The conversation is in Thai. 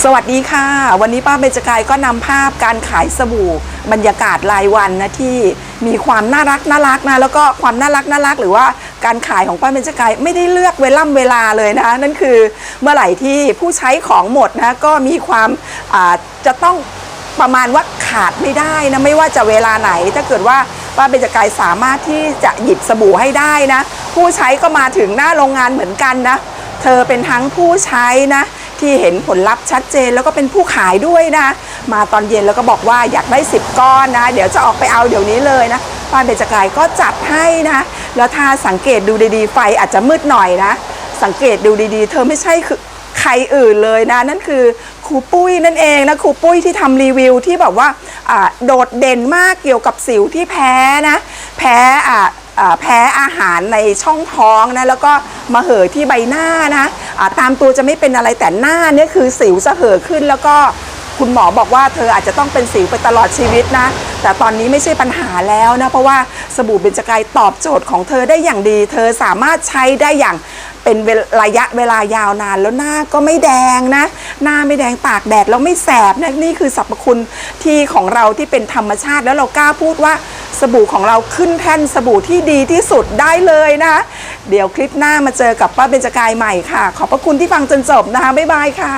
สวัสดีค่ะ วันนี้ป้าเบญจกายก็นำภาพการขายสบู่ บรรยากาศรายวันนะที่มีความน่ารักน่ารักนะแล้วก็ความน่ารักน่ารัก หรือว่าการขายของป้าเบญจกายไม่ได้เลือกเวล่ำเวลาเลยนะนั่นคือเมื่อไหร่ที่ผู้ใช้ของหมดนะก็มีความจะต้องประมาณว่าขาดไม่ได้นะไม่ว่าจะเวลาไหน ถ้าเกิดว่าป้าเบญจกายสามารถที่จะหยิบสบู่ให้ได้นะ ผู้ใช้ก็มาถึงหน้าโรงงานเหมือนกันนะเธอเป็นทั้งผู้ใช้นะ ที่เห็นผลลัพธ์ชัดเจนแล้วก็เป็นผู้ขายด้วยนะ มาตอนเย็นแล้วก็บอกว่าอยากได้ 10 ก้อนนะ เดี๋ยวจะออกไปเอาเดี๋ยวนี้เลยนะป้าเบญจกายก็จัดให้นะ แล้วถ้าสังเกตดูดีๆ ไฟอาจจะมืดหน่อยนะ สังเกตดูดีๆ เธอไม่ใช่คือใครอื่นเลยนะ นั่นคือครูปุ้ยนั่นเองนะครูปุ้ยที่ทำรีวิวที่แบบว่าโดดเด่นมากเกี่ยวกับสิวที่แพ้นะ แพ้อ่าอ่า แพ้อาหารในช่องท้องนะแล้วก็มาเห่อที่ใบหน้านะตามตัวจะไม่เป็นอะไรแต่หน้าเนี่ยคือสิวจะเห่อขึ้นแล้วก็คุณหมอบอกว่าเธออาจจะต้องเป็นสิวไปตลอดชีวิตนะ แต่ตอนนี้ไม่ใช่ปัญหาแล้วนะ เพราะว่าสบู่เบญจกายตอบโจทย์ของเธอได้อย่างดี เธอสามารถใช้ได้อย่างเป็นระยะเวลายาวนานแล้วหน้าก็ไม่แดงนะ หน้าไม่แดงตากแดดแล้วไม่แสบนะนี่คือสรรพคุณที่ของเราที่เป็นธรรมชาติแล้วเรากล้าพูดว่า สบู่ของเราขึ้นแท่นสบู่ที่ดีที่สุดได้เลยนะเดี๋ยวคลิปหน้ามาเจอกับป้าเบญจกายใหม่ค่ะ ขอบพระคุณที่ฟังจนจบนะคะ บ๊ายบายค่ะ